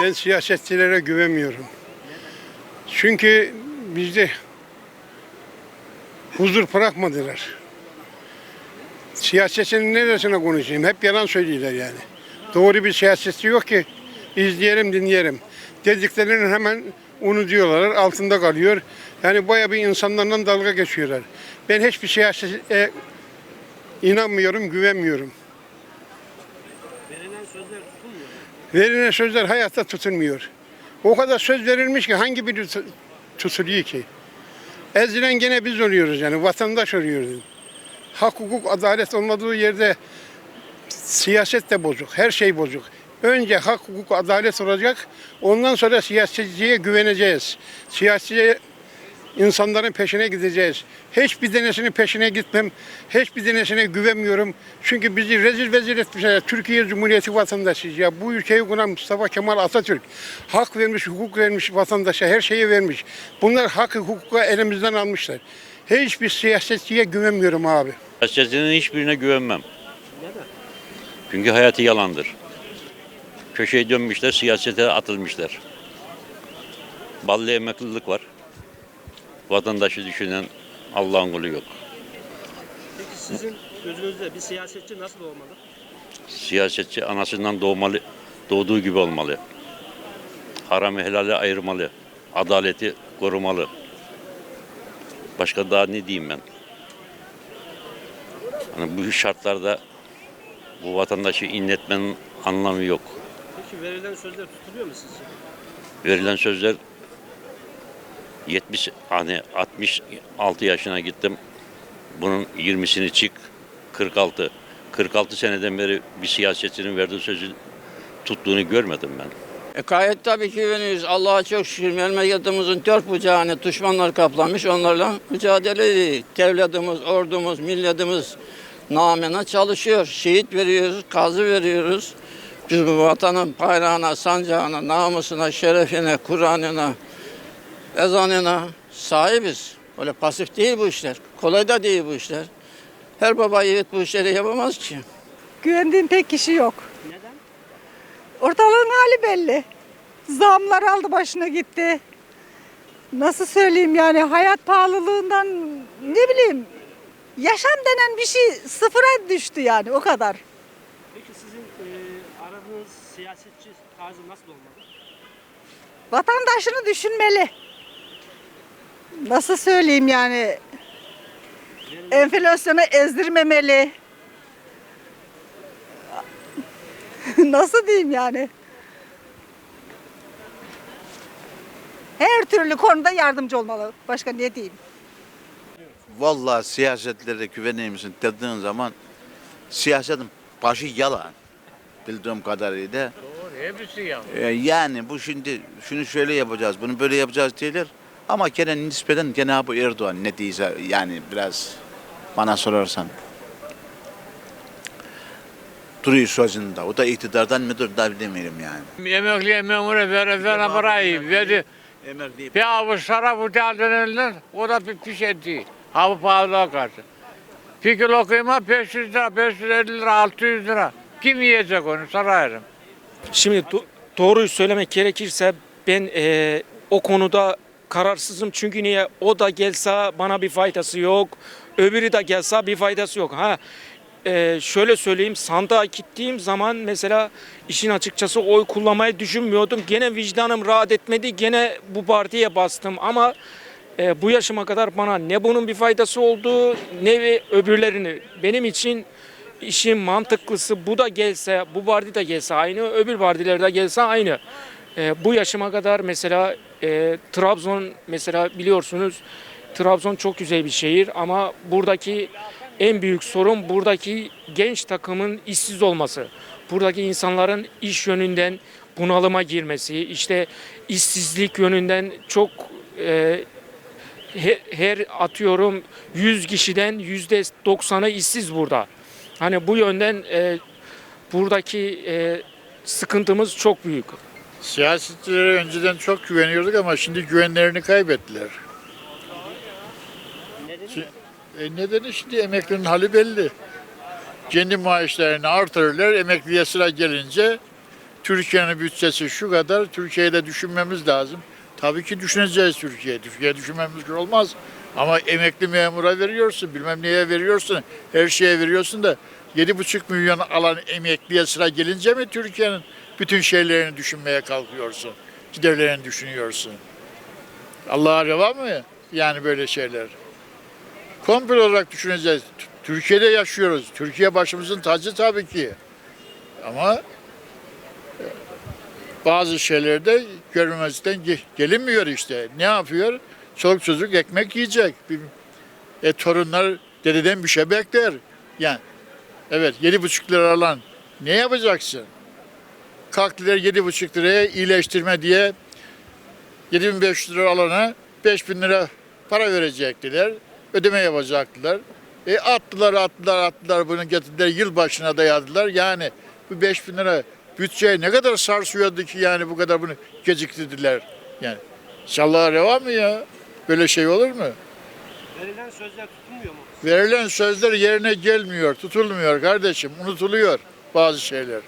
Ben siyasetçilere güvenmiyorum. Çünkü bizde huzur bırakmadılar. Siyasetçinin neresine konuşayım? Hep yalan söylüyorlar yani. Doğru bir siyasetçi yok ki izleyelim dinleyelim. Dediklerinin hemen onu diyorlar altında kalıyor. Yani baya bir insanlarla dalga geçiyorlar. Ben hiçbir siyasete inanmıyorum, güvenmiyorum. Verilen sözler tutulmuyor. Verilen sözler hayatta tutulmuyor. O kadar söz verilmiş ki hangi biri tut- tutuluyor ki? Ezilen gene biz oluyoruz yani vatandaş oluyoruz. Hak, hukuk, adalet olmadığı yerde siyaset de bozuk, her şey bozuk. Önce hak, hukuk, adalet olacak. Ondan sonra siyasetçiye güveneceğiz. Siyasiye insanların peşine gideceğiz. Hiçbir denesinin peşine gitmem. Hiçbir denesine güvenmiyorum. Çünkü bizi rezil vezil etmişler. Türkiye Cumhuriyeti vatandaşıyız ya. Bu ülkeyi kuran Mustafa Kemal Atatürk. Hak vermiş, hukuk vermiş vatandaşa, her şeyi vermiş. Bunlar hakkı, hukuku elimizden almışlar. Hiçbir siyasetçiye güvenmiyorum abi. Siyasetçinin hiçbirine güvenmem. Çünkü hayatı yalandır. Köşeye dönmüşler, siyasete atılmışlar. Ballı emeklilik var. Vatandaşı düşünen Allah'ın kulu yok. Peki sizin gözünüzde bir siyasetçi nasıl olmalı? Siyasetçi anasından doğmalı, doğduğu gibi olmalı. Haramı helali ayırmalı. Adaleti korumalı. Başka daha ne diyeyim ben? Hani bu şartlarda bu vatandaşı inletmenin anlamı yok. Peki verilen sözler tutuluyor mu sizce? Verilen sözler 70 hani 66 yaşına gittim. Bunun 20'sini çık 46. 46 seneden beri bir siyasetçinin verdiği sözü tuttuğunu görmedim ben. E gayet tabii ki güveniyoruz. Allah'a çok şükür memleketimizin dört bucağını düşmanlar kaplamış. Onlarla mücadele ediyor. Devletimiz, ordumuz, milletimiz namına çalışıyor. Şehit veriyoruz, kazı veriyoruz. Biz bu vatanın bayrağına, sancağına, namusuna, şerefine, Kur'an'ına, ezanına sahibiz. Öyle pasif değil bu işler. Kolay da değil bu işler. Her baba yiğit bu işleri yapamaz ki. Güvendiğim tek kişi yok. Neden? Ortalığın hali belli. Zamlar aldı başına gitti. Nasıl söyleyeyim yani hayat pahalılığından ne bileyim yaşam denen bir şey sıfıra düştü yani o kadar. Peki sizin e, aradığınız siyasetçi tarzı nasıl olmalı? Vatandaşını düşünmeli. Nasıl söyleyeyim yani enflasyonu ezdirmemeli. Nasıl diyeyim yani? Her türlü konuda yardımcı olmalı. Başka ne diyeyim? Vallahi siyasetlere güvenir misin dediğin zaman siyasetin başı yalan bildiğim kadarıyla. Doğru, hepsi yalan. yani bu şimdi şunu şöyle yapacağız, bunu böyle yapacağız diyorlar. Ama gene nispeten Cenab-ı Erdoğan ne diyse yani biraz bana sorarsan duruyor sözünde. O da iktidardan mıdır da bilemiyorum yani. Emekliye memura vere vere parayı verdi. Bir avuç şarap ucaldırırlar. O da bir piş etti. Hava pahalılığa karşı. Bir kilo kıyma 500 lira, 550 lira, 600 lira. Kim yiyecek onu sarayırım. Şimdi do- doğruyu söylemek gerekirse ben eee, o konuda kararsızım. Çünkü niye? O da gelse bana bir faydası yok. Öbürü de gelse bir faydası yok. Ha eee, şöyle söyleyeyim sandığa gittiğim zaman mesela işin açıkçası oy kullanmayı düşünmüyordum. Gene vicdanım rahat etmedi. Gene bu partiye bastım ama e, bu yaşıma kadar bana ne bunun bir faydası oldu ne öbürlerini. Benim için işin mantıklısı bu da gelse, bu parti de gelse aynı, öbür partiler de gelse aynı. E, bu yaşıma kadar mesela e, Trabzon mesela biliyorsunuz Trabzon çok güzel bir şehir ama buradaki en büyük sorun buradaki genç takımın işsiz olması. Buradaki insanların iş yönünden bunalıma girmesi, işte işsizlik yönünden çok e, he- her atıyorum 100 kişiden yüzde 90'ı işsiz burada. Hani bu yönden e, buradaki e, sıkıntımız çok büyük. Siyasetçilere önceden çok güveniyorduk ama şimdi güvenlerini kaybettiler. Nedeni E nedeni şimdi emeklinin hali belli. Kendi maaşlarını artırırlar, emekliye sıra gelince Türkiye'nin bütçesi şu kadar, Türkiye'de düşünmemiz lazım. Tabii ki düşüneceğiz Türkiye. Türkiye düşünmemiz olmaz. Ama emekli memura veriyorsun, bilmem neye veriyorsun, her şeye veriyorsun da 7,5 milyon alan emekliye sıra gelince mi Türkiye'nin bütün şeylerini düşünmeye kalkıyorsun? Giderlerini düşünüyorsun. Allah'a reva mı? Yani böyle şeyler. Komple olarak düşüneceğiz. Türkiye'de yaşıyoruz. Türkiye başımızın tacı tabii ki. Ama e, bazı şeylerde görmemezden ge- gelinmiyor işte. Ne yapıyor? Çoluk çocuk ekmek yiyecek. E, torunlar dededen bir şey bekler. Yani evet yedi buçuk lira alan ne yapacaksın? Kalktılar yedi buçuk liraya iyileştirme diye 7500 lira alana 5000 lira para verecektiler. Ödeme yapacaktılar. E attılar attılar attılar bunu getirdiler yıl başına dayadılar. Yani bu 5000 lira bütçeye ne kadar sarsıyordu ki yani bu kadar bunu geciktirdiler. Yani inşallah reva mı ya? Böyle şey olur mu? Verilen sözler tutulmuyor mu? Verilen sözler yerine gelmiyor, tutulmuyor kardeşim, unutuluyor bazı şeyler.